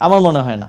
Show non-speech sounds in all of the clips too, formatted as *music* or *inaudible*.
আমার মনে হয় না।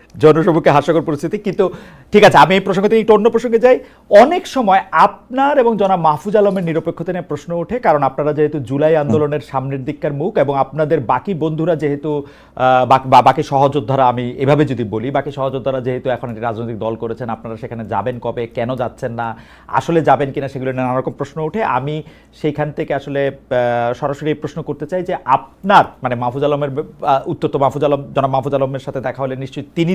জনসম্মুখে হাস্যকর পরিস্থিতি। কিন্তু ঠিক আছে আমি এই প্রসঙ্গ থেকে একটু অন্য প্রসঙ্গে যাই। অনেক সময় আপনার এবং জনাব মাহফুজ আলমের নিরপেক্ষতা নিয়ে প্রশ্ন ওঠে কারণ আপনারা যেহেতু জুলাই আন্দোলনের সামনের দিককার মুখ এবং আপনাদের বাকি বন্ধুরা যেহেতু বাক- সহযোদ্ধারা আমি এভাবে যদি বলি বাকি সহযোদ্ধারা যেহেতু এখন একটি রাজনৈতিক দল করেছেন আপনারা সেখানে যাবেন কবে কেন যাচ্ছেন না আসলে যাবেন কিনা সেগুলো নিয়ে নানা রকম প্রশ্ন ওঠে। আমি সেইখান থেকে আসলে সরাসরি এই প্রশ্ন করতে চাই যে আপনার মানে মাহফুজ আলমের উত্তর তো মাহফুজ আলম জনাব মাহফুজ আলমের সাথে দেখা হলে নিশ্চয়ই তিনি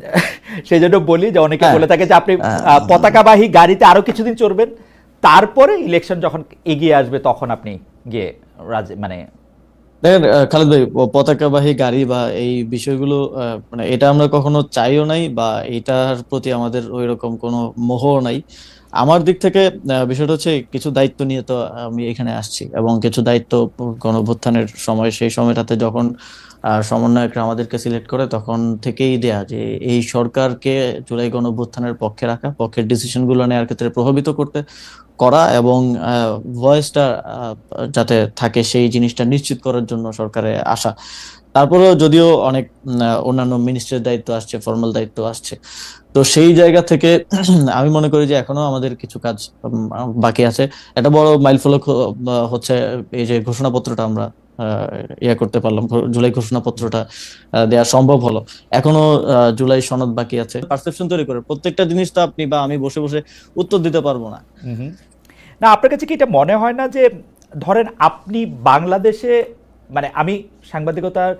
*laughs* সেই জন্য বলি যে অনেকে হ্যাঁ। বলে থাকে যে আপনি হ্যাঁ। পতাকাবাহী গাড়িতে আরও কিছুদিন চড়বেন তারপরে ইলেকশন যখন এগিয়ে আসবে তখন আপনি গিয়ে মানে দেখেন খালেদ ভাই পতাকাবাহী গাড়ি বা এই বিষয়গুলো মানে এটা আমরা কখনো চাইও নাই বা এটার প্রতি আমাদের ওই রকম কোনো মোহ নাই আমার দিক থেকে বিষয়টা হচ্ছে কিছু দায়িত্ব নিয়ে তো আমি এখানে আসছি এবং কিছু দায়িত্ব গণঅভ্যুত্থানের সময় সেই সময়টাতে যখন সমন্বয়করা আমাদেরকে সিলেক্ট করে তখন থেকেই দেয়া যে এই সরকারকে জুলাই গণঅভ্যুত্থানের পক্ষে রাখা, পক্ষের ডিসিশনগুলো নেওয়ার ক্ষেত্রে প্রভাবিত করতে করা এবং ভয়েসটা যাতে থাকে সেই জিনিসটা নিশ্চিত করার জন্য সরকারে আসা। তারপরেও যদিও অনেক অন্যান্য মিনিস্ট্রির দায়িত্ব আসছে ফর্মাল দায়িত্ব আসছে। তো সেই জায়গা থেকে *clears throat* আমি মনে করি যে এখনও আমাদের কিছু কাজ বাকি আছে। একটা বড় মাইলফলক হচ্ছে এই যে ঘোষণাপত্রটা আমরা ইয়ে করতে পারলাম জুলাই ঘোষণাপত্রটা দেওয়া সম্ভব হলো। এখনও জুলাই সনদ বাকি আছে। পারসেপশন তৈরি করে, প্রত্যেকটা জিনিস তো আপনি বা আমি বসে বসে উত্তর দিতে পারব না। না, আপনার কাছে কি এটা মনে হয় না যে, ধরেন আপনি বাংলাদেশে মানে আমি সাংবাদিকতার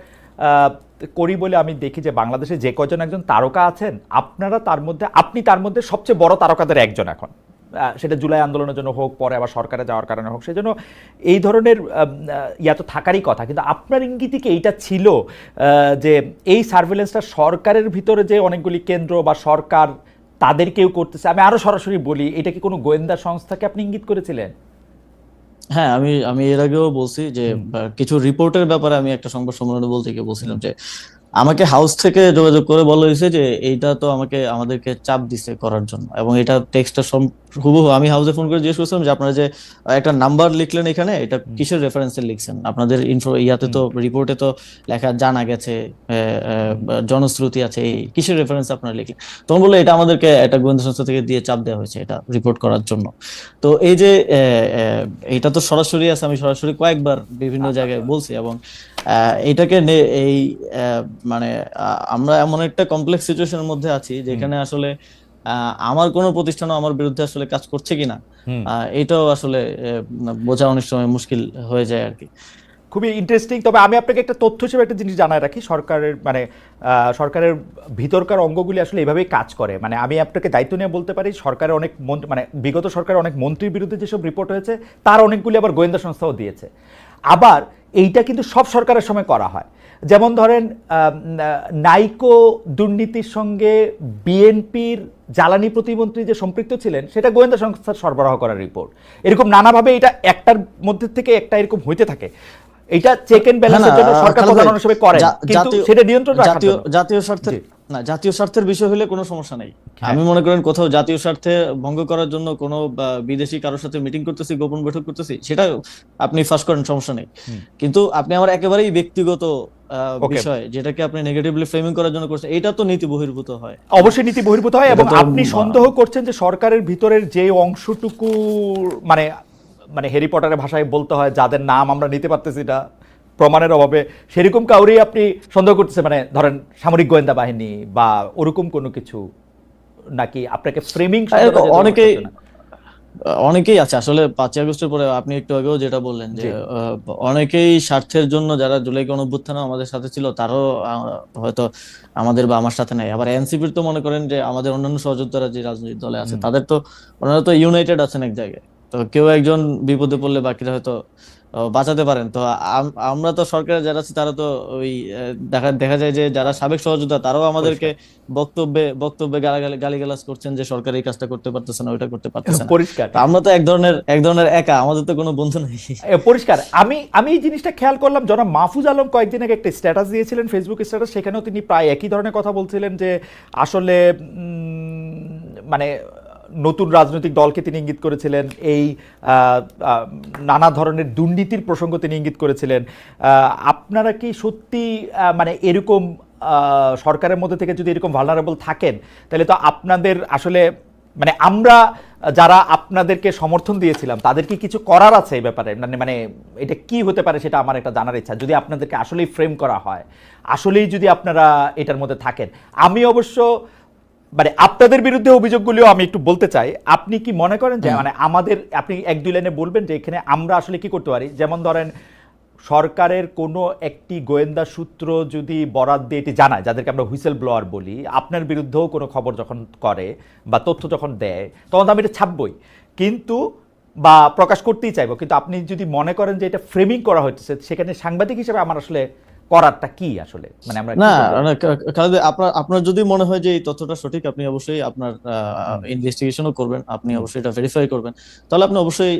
করি বলে আমি দেখি যে বাংলাদেশে যে কজন একজন তারকা আছেন, আপনারা তার মধ্যে, আপনি তার মধ্যে সবচেয়ে বড় তারকাদের একজন এখন। সেটা জুলাই আন্দোলনের জন্য হোক পরে আবার সরকারে যাওয়ার কারণে হোক সেজন্য এই ধরনের ইয়া তো থাকারই কথা। কিন্তু আপনার ইঙ্গিতই কি এইটা ছিল যে এই সার্ভেলেন্সটা সরকারের ভিতরে যে অনেকগুলি কেন্দ্র বা সরকার তাদের কেউ করতেছে? আমি আরও সরাসরি বলি এটা কি কোনো গোয়েন্দা সংস্থাকে আপনি ইঙ্গিত করেছিলেন? হ্যাঁ আমি আমি এর আগেও বলছি যে কিছু রিপোর্টের ব্যাপারে আমি একটা সংবাদ সম্মেলনে বলতে গিয়ে বলছিলাম যে আমাকে হাউস থেকে যোগাযোগ করে বলা হয়েছে যে এইটা তো আমাকে আমাদেরকে চাপ দিছে করার জন্য। এবং এটা টেক্সটটা হুবহু আমি হাউসে ফোন করে জিজ্ঞেস করছিলাম যে আপনারা যে একটা নাম্বার লিখলেন এখানে এটা কিসের রেফারেন্সে লিখছেন? আপনাদের ইনফো ইয়াতে তো রিপোর্টে তো লেখা জানা গেছে জনশ্রুতি আছে এই কিসের রেফারেন্স আপনারা লিখলেন? তখন বলল এটা আমাদেরকে একটা গোয়েন্দা সংস্থা থেকে দিয়ে চাপ দেওয়া হয়েছে এটা রিপোর্ট করার জন্য। তো এই যে এটা তো সরাসরি আছে আমি সরাসরি কয়েকবার বিভিন্ন জায়গায় বলছি এবং এটাকে এই মানে আমরা এমন একটা কমপ্লেক্স সিচুয়েশনের মধ্যে আছি যেখানে আসলে আমার কোনো প্রতিষ্ঠানও আমার বিরুদ্ধে আসলে কাজ করছে কিনা। এটাও আসলে বোঝা অনেক সময় মুশকিল হয়ে যায় আর কি। খুবই ইন্টারেস্টিং তবে আমি আপনাকে একটা তথ্য হিসেবে একটা জিনিস জানায় রাখি সরকারের মানে সরকারের ভিতরকার অঙ্গগুলি আসলে এভাবেই কাজ করে। মানে আমি আপনাকে দায়িত্ব নিয়ে বলতে পারি সরকারের অনেক মন্ত্রী মানে বিগত সরকারের অনেক মন্ত্রীর বিরুদ্ধে যেসব রিপোর্ট হয়েছে তার অনেকগুলি আবার গোয়েন্দা সংস্থাও দিয়েছে। আবার এইটা কিন্তু সব সরকারের সময় করা হয়। যেমন ধরেন আহ, নাইকো দুর্নীতির সঙ্গে বিএনপির জ্বালানি প্রতিমন্ত্রী যে সম্পৃক্ত ছিলেন সেটা গোয়েন্দা সংস্থার সরবরাহ করার রিপোর্ট এরকম নানাভাবে এটা একটার মধ্যে থেকে একটা এরকম হইতে থাকে। এটা চেক এন্ড ব্যালেন্সের জন্য সরকার প্রধান হিসেবে করে কিন্তু জাতীয়- সেটা নিয়ন্ত্রণ রাখার জাতীয় জাতীয় স্বার্থের না জাতীয় স্বার্থের বিষয় হলে কোনো সমস্যা নেই। হ্যাঁ। আমি মনে করেন কোথাও জাতীয় স্বার্থে ভঙ্গ করার জন্য কোনো বিদেশি কারোর সাথে মিটিং করতেছি গোপন বৈঠক করতেছি সেটা আপনি ফাঁস করেন সমস্যা নেই। কিন্তু আপনি আমার একেবারেই ব্যক্তিগত. বিষয় যেটাকে আপনি নেগেটিভলি ফ্রেমিং করার জন্য করছেন এটা তো নীতি বহির্ভূত হয়। অবশ্যই নীতি বহির্ভূত হয় এবং আপনি সন্দেহ করছেন যে সরকারের ভিতরের যে অংশটুকু মানে মানে হ্যারি পটারের ভাষায় বলতে হয় যাদের নাম আমরা নিতে পারতেছি না প্রমাণের অভাবে সেরকম কাউরেই আপনি সন্দেহ করতেছে মানে ধরেন সামরিক গোয়েন্দা বাহিনী বা ওরকম কোনো কিছু নাকি আপনাকে ফ্রেমিং অনেকেই অনেকেই আছে। আসলে পাঁচই আগস্টের পরে আপনি একটু আগেও যেটা বললেন যে অনেকেই স্বার্থের জন্য যারা জুলাই গণঅভ্যুত্থানে আমাদের সাথে ছিল তারও হয়তো আমাদের বা আমার সাথে নাই। আবার এনসিপির তো মনে করেন যে আমাদের অন্যান্য সহযোদ্ধারা যে রাজনৈতিক দলে আছে তাদের তো ওনারা তো ইউনাইটেড আছেন এক জায়গায়। তো কেউ একজন বিপদে পড়লে বাকিরা হয়তো বাঁচাতে পারেন। তো আমরা তো সরকারে যারা আছি তারা তো ওই দেখা দেখা যায় যে যারা সাবেক সহযোদ্ধা তারাও আমাদেরকে বক্তব্যে বক্তব্যে গালাগালি গালিগালাজ করছেন যে সরকার এই কাজটা করতে পারতেছে না ওইটা করতে পারতেছে না। পরিষ্কার। আমরা তো এক ধরনের এক ধরনের একা আমাদের তো কোনো বন্ধু নেই। পরিষ্কার। আমি আমি এই জিনিসটা খেয়াল করলাম জনাব মাহফুজ আলম কয়েকদিন আগে একটা স্ট্যাটাস দিয়েছিলেন ফেসবুক স্ট্যাটাস সেখানেও তিনি প্রায় একই ধরনের কথা বলছিলেন যে আসলে মানে নতুন রাজনৈতিক দলকে তিনি ইঙ্গিত করেছিলেন, এই নানা ধরনের দুর্নীতির প্রসঙ্গ তিনি ইঙ্গিত করেছিলেন। আপনারা কি সত্যি মানে এরকম সরকারের মধ্যে থেকে যদি এরকম ভালনারেবল থাকেন, তাহলে তো আপনাদের আসলে মানে আমরা যারা আপনাদেরকে সমর্থন দিয়েছিলাম, তাদের কি কিছু করার আছে এই ব্যাপারে? মানে মানে এটা কি হতে পারে সেটা আমার একটা জানার ইচ্ছা। যদি আপনাদেরকে আসলেই ফ্রেম করা হয়, আসলেই যদি আপনারা এটার মধ্যে থাকেন। আমি অবশ্য মানে আপনাদের বিরুদ্ধে অভিযোগগুলিও আমি একটু বলতে চাই। আপনি কি মনে করেন যে মানে আমাদের আপনি এক দুই লাইনে বলবেন যে এখানে আমরা আসলে কি করতে পারি? যেমন ধরেন সরকারের কোনো একটি গোয়েন্দা সূত্র যদি বরাদ দিয়ে এটি জানায় যাদেরকে আমরা হুইসেল ব্লোয়ার বলি আপনার বিরুদ্ধেও কোনো খবর যখন করে বা তথ্য যখন দেয় তখন তো আমি এটা ছাপবই। কিন্তু বা প্রকাশ করতেই চাইব। কিন্তু আপনি যদি মনে করেন যে এটা ফ্রেমিং করা হচ্ছে সেখানে সাংবাদিক হিসেবে আমার আসলে করারটা কি আসলে? মানে আমরা না করব? না, কা- খালেদ ভাই, আপনার আপনার যদি মনে হয় যে এই তথ্যটা সঠিক আপনি অবশ্যই আপনার ইনভেস্টিগেশনও করবেন আপনি অবশ্যই এটা ভেরিফাই করবেন। তাহলে আপনি অবশ্যই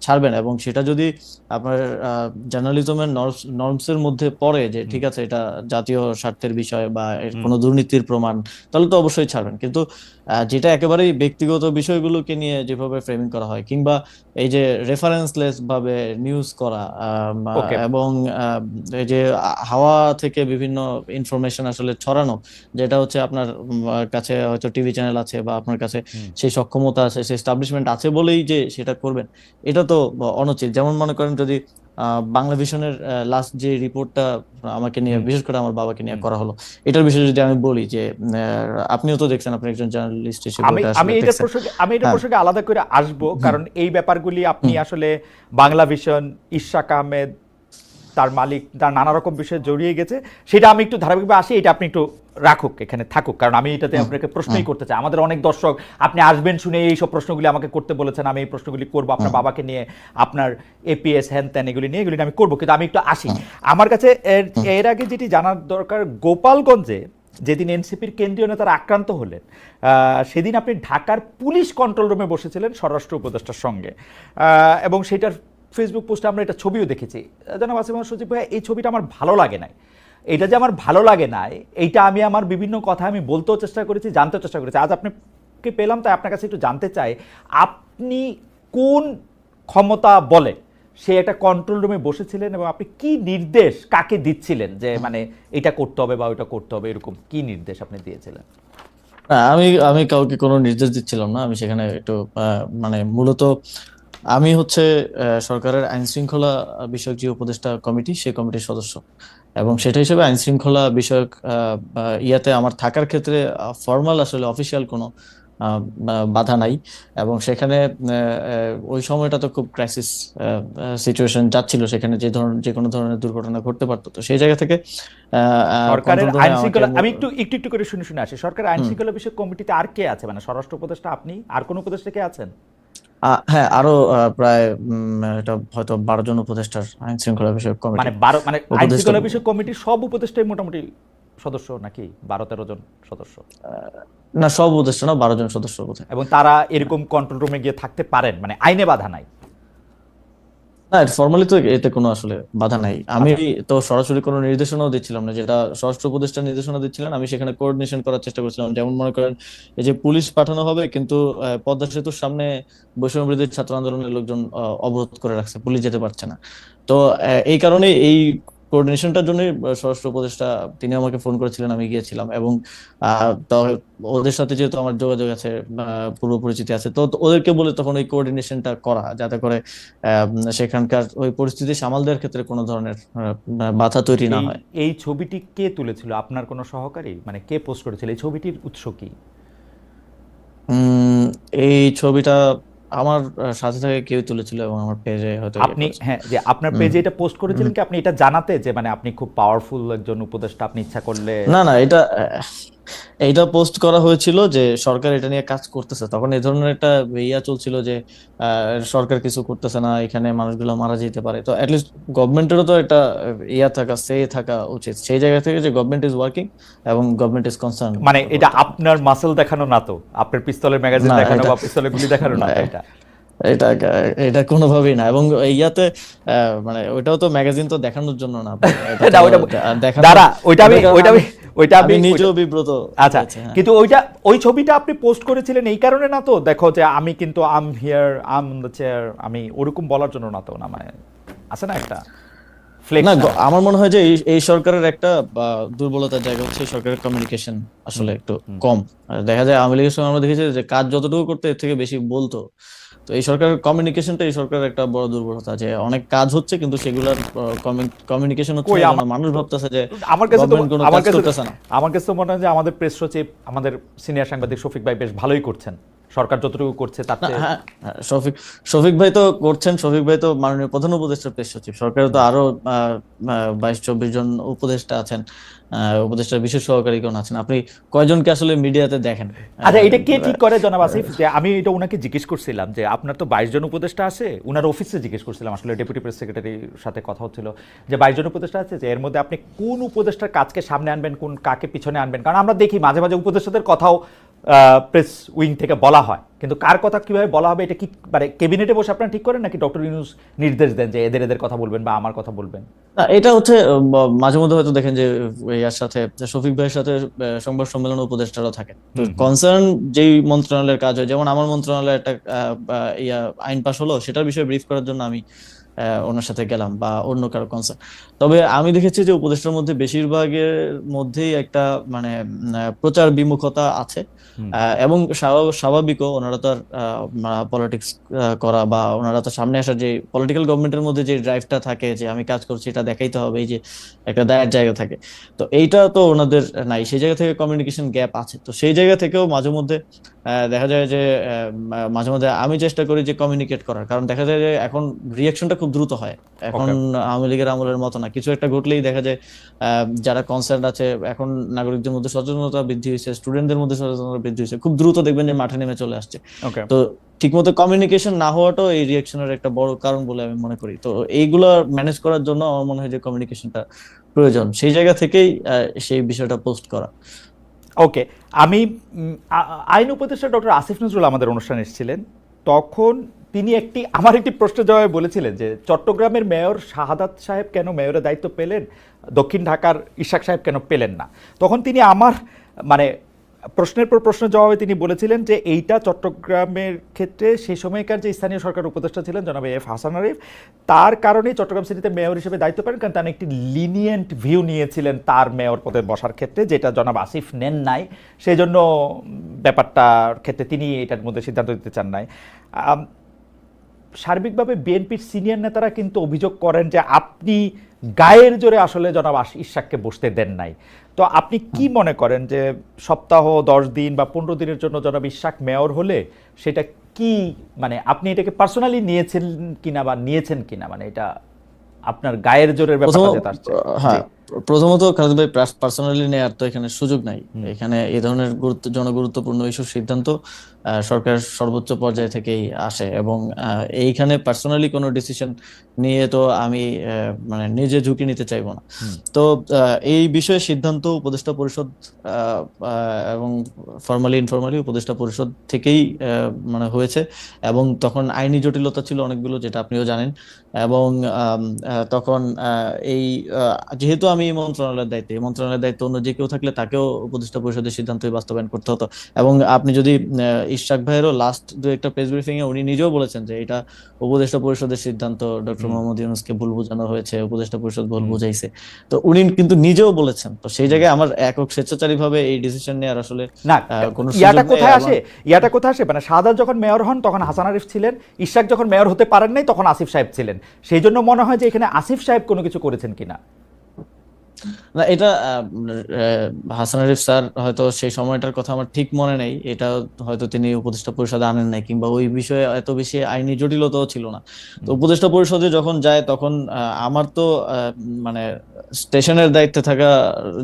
ছাড়বেন এবং সেটা যদি আপনার জার্নালিজমের নর্মসের মধ্যে পড়ে যে ঠিক আছে এটা জাতীয় স্বার্থের বিষয় বা এর কোনো দুর্নীতির প্রমাণ তাহলে তো অবশ্যই ছাড়বেন। কিন্তু যেটা একেবারেই ব্যক্তিগত বিষয়গুলোকে নিয়ে যেভাবে ফ্রেমিং করা হয় কিংবা এই যে রেফারেন্সলেস ভাবে নিউজ করা এবং এই যে হাওয়া থেকে বিভিন্ন ইনফরমেশন আসলে ছড়ানো যেটা হচ্ছে আপনার কাছে হয়তো টিভি চ্যানেল আছে বা আপনার কাছে সেই সক্ষমতা আছে সেই এস্টাবলিশমেন্ট আছে বলেই যে সেটা করবেন। এটা তো অনুচিত। যেমন মনে করেন যদি বাংলা ভিশনের লাস্ট যে রিপোর্টটা আমাকে নিয়ে বিশেষ করে আমার বাবাকে নিয়ে করা হলো এটার বিষয়ে যদি আমি বলি যে আপনিও তো দেখছেন আপনি একজন জার্নালিস্ট হিসেবে আমি আমি এটা। প্রসঙ্গে আমি এটা হ্যাঁ। প্রসঙ্গে আলাদা করে আসব কারণ এই ব্যাপারগুলি আপনি আসলে বাংলা ভিশন ইশাক আহমেদ তার মালিক তার নানা রকম বিষয়ে জড়িয়ে গেছে। সেটা আমি একটু ধারাবাহিকভাবে আসি এটা আপনি একটু রাখুক এখানে থাকুক কারণ আমি এটাতে আপনাকে প্রশ্নই করতে চাই। আমাদের অনেক দর্শক আপনি আসবেন শুনে এই সব প্রশ্নগুলি আমাকে করতে বলেছেন আমি এই প্রশ্নগুলি করব আপনার বাবাকে নিয়ে আপনার এপিএস হ্যান ত্যান এগুলি নিয়ে এগুলি আমি করব কিন্তু আমি একটু আসি। আমার কাছে এর এর আগে যেটি জানার দরকার গোপালগঞ্জে যেদিন এনসিপির কেন্দ্রীয় নেতারা আক্রান্ত হলেন সেদিন আপনি ঢাকার পুলিশ কন্ট্রোল রুমে বসেছিলেন স্বরাষ্ট্র উপদেষ্টার সঙ্গে। এবং সেটার ফেসবুক পোস্টে আমরা এটা ছবিও দেখেছি। জানাব আসিম সচিব ভাই এই ছবিটা আমার ভালো লাগে নাই। এটা যে আমার ভালো লাগে নাই, এইটা আমি আমার বিভিন্ন কথা আমি বলতেও চেষ্টা করেছি, জানতেও চেষ্টা করেছি। আজ আপনাকে পেলাম, তাই আপনার কাছে একটু জানতে চাই, আপনি কোন ক্ষমতা বলে সে একটা কন্ট্রোল রুমে বসেছিলেন এবং আপনি কি নির্দেশ কাকে দিচ্ছিলেন যে মানে এটা করতে হবে বা ওইটা করতে হবে, এরকম কি নির্দেশ আপনি দিয়েছিলেন? আমি আমি কাউকে কোনো নির্দেশ দিচ্ছিলাম না। আমি সেখানে একটু মানে মূলত আমি হচ্ছে সরকারের আইন শৃঙ্খলা বিষয়ক যে উপদেষ্টা কমিটি সেই কমিটির সদস্য। এবং সেটা হিসেবে আইন শৃঙ্খলা বিষয়ক ইয়াতে আমার থাকার ক্ষেত্রে ফর্মাল আসলে অফিসিয়াল কোনো বাধা নাই। এবং সেখানে ওই সময়টা তো খুব ক্রাইসিস সিচুয়েশন যাচ্ছিল। সেখানে যে ধরনের যে কোনো ধরনের দুর্ঘটনা ঘটতে পারতো। তো সেই জায়গা থেকে সরকারের আইন শৃঙ্খলা আমি একটু একটু একটু করে শুনে শুনে আসি। সরকারের আইন শৃঙ্খলা বিষয়ক কমিটিতে আর কে আছে মানে স্বরাষ্ট্র উপদেষ্টা আপনি আর কোন উপদেষ্টা কে আছেন? হ্যাঁ আরও প্রায় এটা হয়তো বারো জন উপদেষ্টার আইন শৃঙ্খলা বিষয়ক কমিটি মানে বারো মানে আইন শৃঙ্খলা বিষয়ক কমিটির সব উপদেষ্টাই মোটামুটি সদস্য নাকি? বারো তেরো জন সদস্য? না সব উপদেষ্টা না বারো জন সদস্য এবং তারা এরকম কন্ট্রোল রুমে গিয়ে থাকতে পারেন? মানে আইনে বাধা নাই? না ফর্মালি তো এতে কোনো আসলে বাধা নাই। আমি তো সরাসরি কোনো নির্দেশনাও দিচ্ছিলাম না, যেটা স্বরাষ্ট্র উপদেষ্টা নির্দেশনা দিচ্ছিলেন। আমি সেখানে কোঅর্ডিনেশন করার চেষ্টা করছিলাম। যেমন মনে করেন, এই যে পুলিশ পাঠানো হবে, কিন্তু পদ্মা সেতুর সামনে বৈষম্য বিরোধী ছাত্র আন্দোলনের লোকজন অবরোধ করে রাখছে, পুলিশ যেতে পারছে না। তো এই কারণে এই কোঅর্ডিনেশনটার জন্য স্বরাষ্ট্র উপদেষ্টা তিনি আমাকে ফোন করেছিলেন আমি গিয়েছিলাম এবং ওদের সাথে যেহেতু আমার যোগাযোগ আছে পূর্ব পরিচিতি আছে তো ওদেরকে বলে তখন ওই কোঅর্ডিনেশনটা করা যাতে করে সেখানকার ওই পরিস্থিতি সামাল দেওয়ার ক্ষেত্রে কোনো ধরনের বাধা তৈরি না হয়। এই ছবিটি কে তুলেছিল? আপনার কোনো সহকারী? মানে কে পোস্ট করেছিল? এই ছবিটির উৎস কি? এই ছবিটা আমার সাথে থেকে কেউ তুলেছিল এবং আমার পেজে হয়তো ইয়ে আপনি হ্যাঁ যে আপনার পেজে এটা পোস্ট করেছিলেন কি আপনি এটা জানাতে যে মানে আপনি খুব পাওয়ারফুল একজন উপদেষ্টা আপনি ইচ্ছা করলে না না এটা এইটা পোস্ট করা হয়েছিল যে সরকার এটা নিয়ে কাজ করতেছে। তখন এই ধরনের একটা ইয়া চলছিল যে সরকার কিছু করতেছে না এখানে মানুষগুলো মারা যেতে পারে। তো অ্যাটলিস্ট গভর্নমেন্টেরও তো একটা ইয়া থাকা সে থাকা উচিত। সেই জায়গা থেকে যে গভর্নমেন্ট ইজ ওয়ার্কিং এবং গভর্নমেন্ট ইজ কনসার্ন মানে এটা আপনার মাসেল দেখানো না তো? আপনার পিস্তলের ম্যাগাজিন দেখানো বা পিস্তলের গুলি দেখানো না *laughs* এটা? এটা এটা কোনোভাবেই না। এবং ইয়াতে মানে ওইটাও তো ম্যাগাজিন তো দেখানোর জন্য না। *laughs* ওইটা- ওইটা আমি ওইটা আমি ওইটা আমি নিজেও বিব্রত আচ্ছা হ্যাঁ। কিন্তু ওইটা ওই ছবিটা আপনি পোস্ট করেছিলেন এই কারণে না তো? দেখো যে আমি কিন্তু I'm here I'm the chair আমি ওরকম বলার জন্য না তো না মানে আছে না একটা না আমার মনে হয় যে এই সরকারের একটা দুর্বলতার জায়গা হচ্ছে সরকারের কমিউনিকেশন আসলে একটু কম। দেখা যায় আওয়ামী লীগের সময় আমরা দেখেছি যে কাজ যতটুকু করতে এর থেকে বেশি বলতো। তো এই সরকারের কমিউনিকেশনটা এই সরকারের একটা বড় দুর্বলতা যে অনেক কাজ হচ্ছে কিন্তু সেগুলোর কমিউনিকেশন হচ্ছে মানুষ ভাবতেছে যে আমার কাছে তো আমার কাছে আমার কাছে তো মনে হয় যে আমাদের প্রেস সচিব আমাদের সিনিয়র সাংবাদিক শফিক ভাই বেশ ভালোই করছেন। সরকার যতটুকু করছে চেয়ে হ্যাঁ হ্যাঁ, শফিক শফিক ভাই তো করছেন শফিক ভাই তো মাননীয় প্রধান উপদেষ্টা প্রেস সচিব। সরকারে তো আরও বাইশ চব্বিশ জন উপদেষ্টা আছেন আহ, উপদেষ্টার বিশেষ সহকারীগণ আছেন। আপনি কয়জনকে আসলে মিডিয়াতে দেখেন? আচ্ছা এটা কে ঠিক করে জনাব আসিফ? যে আমি এটা ওনাকে জিজ্ঞেস করছিলাম যে আপনার তো বাইশ জন উপদেষ্টা আছে উনার অফিসে জিজ্ঞেস করছিলাম আসলে ডেপুটি প্রেস সেক্রেটারির সাথে কথা হচ্ছিল যে বাইশ জন উপদেষ্টা আছে যে এর মধ্যে আপনি কোন উপদেষ্টার কাজকে সামনে আনবেন কোন কাকে পিছনে আনবেন? কারণ আমরা দেখি মাঝে মাঝে উপদেষ্টাদের কথাও প্রেস উইং থেকে বলা হয়। কিন্তু কার কথা কীভাবে বলা হবে এটা কি মানে ক্যাবিনেটে বসে আপনারা ঠিক করেন নাকি ডক্টর ইউনুস নির্দেশ দেন যে এদের এদের কথা বলবেন বা আমার কথা বলবেন? না, এটা হচ্ছে মাঝে মধ্যে হয়তো দেখেন যে ইয়ার সাথে শফিক ভাইয়ের সাথে সংবাদ সম্মেলন উপদেষ্টারাও থাকেন। তো কনসার্ন যেই মন্ত্রণালয়ের কাজ হয় যেমন আমার মন্ত্রণালয়ে একটা ইয়া আইন পাশ হলো সেটার বিষয়ে ব্রিফ করার জন্য আমি ওনার সাথে গেলাম বা অন্য কারও কনসার্ট তবে আমি দেখেছি যে উপদেষ্টার মধ্যে বেশিরভাগের মধ্যেই একটা মানে প্রচার বিমুখতা আছে। এবং স্বাভা- স্বাভাবিকও ওনারা তো আর পলিটিক্স করা বা ওনারা তো সামনে আসার যে পলিটিক্যাল গভর্নমেন্টের মধ্যে যে ড্রাইভটা থাকে যে আমি কাজ করছি এটা দেখাইতে হবে এই যে একটা দায়ের জায়গা থাকে। তো এইটা তো ওনাদের নাই সেই জায়গা থেকে কমিউনিকেশন গ্যাপ আছে। তো সেই জায়গা থেকেও মাঝে মধ্যে দেখা যায় যে আহ, মা- মাঝে আমি চেষ্টা করি যে কমিউনিকেট করার। কারণ দেখা যায় যে এখন রিয়াকশনটা খুব দ্রুত হয়। এখন আওয়ামী লীগের আমলের মতো না। কিছু একটা ঘটলেই দেখা যায় আহ, যারা কনসার্ন আছে এখন নাগরিকদের মধ্যে সচেতনতা বৃদ্ধি হয়েছে স্টুডেন্টদের মধ্যে সচেতনতা বৃদ্ধি হয়েছে খুব দ্রুত দেখবেন যে মাঠে নেমে চলে আসছে। তো ঠিকমতো কমিউনিকেশন না হওয়াটাও এই রিয়াকশনের একটা বড় কারণ বলে আমি মনে করি। তো এইগুলো ম্যানেজ করার জন্য আমার মনে হয় যে কমিউনিকেশনটা প্রয়োজন। সেই জায়গা থেকেই সেই বিষয়টা পোস্ট করা। ওকে আমি আইন উপদেষ্টা ডক্টর আসিফ নজরুল আমাদের অনুষ্ঠানে এসেছিলেন। তখন তিনি একটি, আমার একটি প্রশ্নের জবাবে বলেছিলেন যে, চট্টগ্রামের মেয়র শাহাদাত সাহেব কেন মেয়রের দায়িত্ব পেলেন? দক্ষিণ ঢাকার ইশাক সাহেব কেন পেলেন না? তখন তিনি আমার মানে প্রশ্নের পর প্রশ্নের জবাবে তিনি বলেছিলেন যে এইটা চট্টগ্রামের ক্ষেত্রে সেই সময়কার যে স্থানীয় সরকার উপদেষ্টা ছিলেন জনাব এফ হাসান আরিফ, তার কারণেই চট্টগ্রাম সিটিতে মেয়র হিসেবে দায়িত্ব পান কারণ তিনি একটি লিনিয়েন্ট ভিউ নিয়েছিলেন তার মেয়র পদে বসার ক্ষেত্রে, যেটা জনাব আসিফ নেন নাই। সেই জন্য ব্যাপারটার ক্ষেত্রে তিনি এটার মধ্যে সিদ্ধান্ত দিতে চান নাই। সার্বিকভাবে বিএনপির সিনিয়র নেতারা কিন্তু অভিযোগ করেন যে আপনি গায়ের জোরে আসলে জনাব ইশাককে বসতে দেন নাই। তো আপনি কি মনে করেন যে সপ্তাহ দশ দিন বা পনেরো দিনের জন্য জনাব ইশাক মেয়র হলে সেটা কি মানে আপনি এটাকে পার্সোনালি নিয়েছেন কিনা বা নিয়েছেন কিনা? মানে এটা আপনার গায়ের জোরের ব্যাপারটা যেটা আসছে। হ্যাঁ। প্রথমত খালেদ ভাই পার্সোনালি নেওয়ার তো এখানে সুযোগ নাই। এখানে এই ধরনের গুরুত্ব জনগুরুত্বপূর্ণ ইস্যুর সিদ্ধান্ত সরকার সর্বোচ্চ পর্যায় থেকেই আসে এবং এইখানে পার্সোনালি কোনো ডিসিশন নিয়ে তো আমি মানে নিজে ঝুঁকি নিতে চাইব না। তো এই বিষয়ে সিদ্ধান্ত উপদেষ্টা পরিষদ এবং ফর্মালি ইনফর্মালি উপদেষ্টা পরিষদ থেকেই মানে হয়েছে এবং তখন আইনি জটিলতা ছিল অনেকগুলো যেটা আপনিও জানেন এবং তখন এই যেহেতু আমি এই মন্ত্রণালয়ের দায়িত্বে। এই মন্ত্রণালয়ের দায়িত্ব অন্য যে কেউ থাকলে তাকেও উপদেষ্টা পরিষদের সিদ্ধান্তই বাস্তবায়ন করতে হতো। এবং আপনি যদি আহ, ইশরাক ভাইয়েরও লাস্ট দু একটা প্রেস ব্রিফিং এ উনি নিজেও বলেছেন যে এটা উপদেষ্টা পরিষদের সিদ্ধান্ত ডক্টর মোহাম্মদ ইউনুসকে ভুল বোঝানো হয়েছে উপদেষ্টা পরিষদ ভুল বুঝাইছে। তো উনি কিন্তু নিজেও বলেছেন। তো সেই জায়গায় আমার একক স্বেচ্ছাচারী ভাবে এই ডিসিশন নেওয়ার আসলে না কোনো ইয়াটা কোথায় আসে? ইয়াটা কোথায় আসে? মানে শাহাদাত যখন মেয়র হন তখন হাসান আরিফ ছিলেন। ইশাক যখন মেয়র হতে পারেন নাই তখন আসিফ সাহেব ছিলেন। সেই জন্য মনে হয় যে এখানে আসিফ সাহেব কোনো কিছু করেছেন কিনা। না এটা হাসান আরিফ স্যার হয়তো সেই সময়টার কথা আমার ঠিক মনে নেই। এটা হয়তো তিনি উপদেষ্টা পরিষদে আনেন নাই কিংবা ওই বিষয়ে এত বেশি আইনি জটিলতাও ছিল না। তো উপদেষ্টা পরিষদে যখন যায় তখন আমার তো মানে স্টেশনের দায়িত্বে থাকা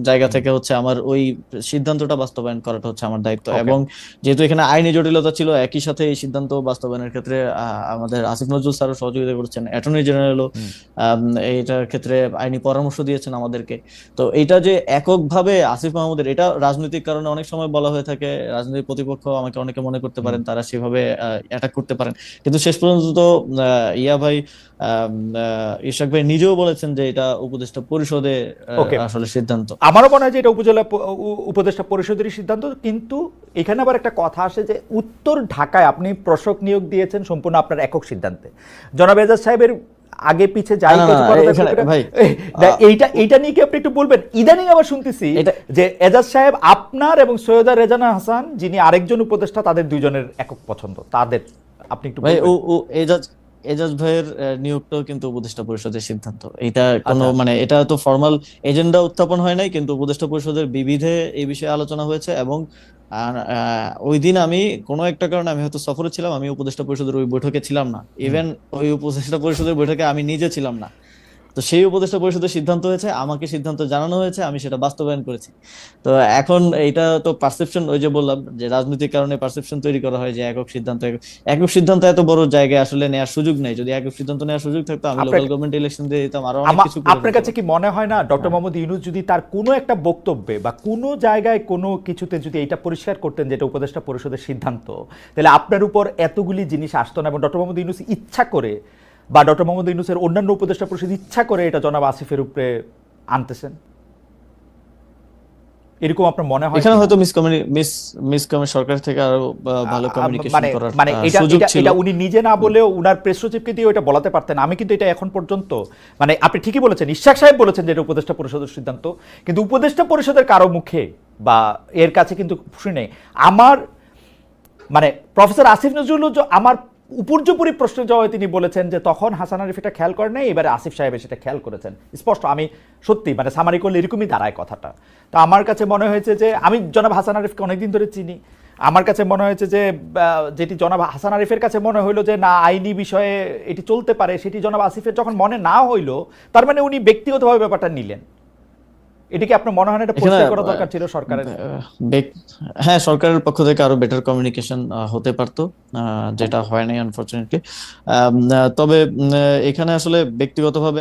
জায়গা থেকে হচ্ছে আমার ওই সিদ্ধান্তটা বাস্তবায়ন করাটা হচ্ছে আমার দায়িত্ব। এবং যেহেতু এখানে আইনি জটিলতা ছিল একই সাথে এই সিদ্ধান্ত বাস্তবায়নের ক্ষেত্রে আহ, আমাদের আসিফ নজরুল স্যারও সহযোগিতা করছেন অ্যাটর্নি জেনারেলও এইটার ক্ষেত্রে আইনি পরামর্শ দিয়েছেন আমাদেরকে। তো এটা যে এককভাবে আসিফ মাহমুদের এটা রাজনৈতিক কারণে অনেক সময় বলা হয়ে থাকে রাজনৈতিক প্রতিপক্ষ আমাকে অনেকে মনে করতে পারেন তারা সেভাবে অ্যাটাক করতে পারেন। কিন্তু শেষ পর্যন্ত তো ইয়া ভাই ইশাক ভাই নিজেও বলেছেন যে এটা উপদেষ্টা পরিষদে আসলে সিদ্ধান্ত। আমারও মনে হয় যে এটা উপজেলা উপদেষ্টা পরিষদেরই সিদ্ধান্ত কিন্তু এখানে আবার একটা কথা আসে যে উত্তর ঢাকায় আপনি প্রশক নিয়োগ দিয়েছেন সম্পূর্ণ আপনার একক সিদ্ধান্তে। জনাব এজাজ সাহেবের আগে পিছে যাই এইটা এইটা নিয়ে কি আপনি একটু বলবেন? ইদানিং আবার শুনতেছি যে এজাজ সাহেব আপনার এবং সৈয়দা রেজানা হাসান যিনি আরেকজন উপদেষ্টা তাদের দুইজনের একক পছন্দ। তাদের আপনি একটু ভাই ও ও এজাজ এজাজ ভাইয়ের নিয়োগটাও কিন্তু উপদেষ্টা পরিষদের সিদ্ধান্ত। এটা কোনো আচ্ছা। মানে এটা তো ফর্মাল এজেন্ডা উত্থাপন হয় নাই কিন্তু উপদেষ্টা পরিষদের বিবিধে এই বিষয়ে আলোচনা হয়েছে এবং আর ওই দিন আমি কোনো একটা কারণে আমি হয়তো সফরে ছিলাম আমি উপদেষ্টা পরিষদের ওই বৈঠকে ছিলাম না। ইভেন ওই উপদেষ্টা পরিষদের বৈঠকে আমি নিজে ছিলাম না। তো সেই উপদেষ্টা পরিষদের সিদ্ধান্ত হয়েছে আমাকে সিদ্ধান্ত জানানো হয়েছে আমি সেটা বাস্তবায়ন করেছি। তো এখন এইটা তো পারসেপশন ওই যে বললাম যে রাজনৈতিক কারণে পারসেপশন তৈরি করা হয় যে একক সিদ্ধান্ত একক- একক সিদ্ধান্ত এত বড় জায়গায় আসলে নেওয়ার সুযোগ নেই। যদি একক সিদ্ধান্ত নেওয়ার সুযোগ থাকতো আমি লোকাল গভর্নমেন্ট ইলেকশন দিয়ে দিতাম আরও অনেক কিছু আপনার কাছে কি মনে হয় না ডক্টর মোহাম্মদ ইউনুস যদি তার কোনো একটা বক্তব্যে বা কোনো জায়গায় কোনো কিছুতে যদি এটা পরিষ্কার করতেন যেটা উপদেষ্টা পরিষদের সিদ্ধান্ত তাহলে আপনার উপর এতগুলি জিনিস আসতো না এবং ডক্টর মোহাম্মদ ইউনুস ইচ্ছা করে বা ডক্টর মোহাম্মদ ইউনুসের অন্যান্য উপদেষ্টা পরিষদ ইচ্ছা করে এটা জনাব আসিফের উপরে আনতেছেন? এরকম আপনার মনে হয় এখানে হয়তো মিস সরকার থেকে আরও ভালো কমিউনিকেশন মানে করার মানে এটা এটা উনি নিজে না বলেও উনার প্রেস সচিবকে দিয়ে ওটা বলাতে পারতেন। আমি কিন্তু এটা এখন পর্যন্ত মানে আপনি ঠিকই বলেছেন ইশাক সাহেব বলেছেন যে এটা উপদেষ্টা পরিষদের সিদ্ধান্ত কিন্তু উপদেষ্টা পরিষদের কারও মুখে বা এর কাছে কিন্তু শুনে আমার মানে প্রফেসর আসিফ নজরুল আমার উপর্যুপরি প্রশ্নের জবাবে তিনি বলেছেন যে তখন হাসান আরিফ এটা খেয়াল করেন নাই, এবারে আসিফ সাহেব সেটা খেয়াল করেছেন। স্পষ্ট, আমি সত্যি মানে সামারি করলে এরকমই দাঁড়ায় কথাটা। তো আমার কাছে মনে হয়েছে যে, আমি জনাব হাসান আরিফকে অনেকদিন ধরে চিনি। আমার কাছে মনে হয়েছে যে যেটি জনাব হাসান আরিফের কাছে মনে হইল যে, না, আইনি বিষয়ে এটি চলতে পারে, সেটি জনাব আসিফের যখন মনে না হইল, তার মানে উনি ব্যক্তিগতভাবে ব্যাপারটা নিলেন। এটি কি আপনার মনে হয় এটা পরিষ্কার করা দরকার ছিল সরকারের? হ্যাঁ সরকারের পক্ষ থেকে আরও বেটার কমিউনিকেশন হতে পারতো আহ, যেটা হয় নাই আনফরচুনেটলি তবে এখানে আসলে ব্যক্তিগতভাবে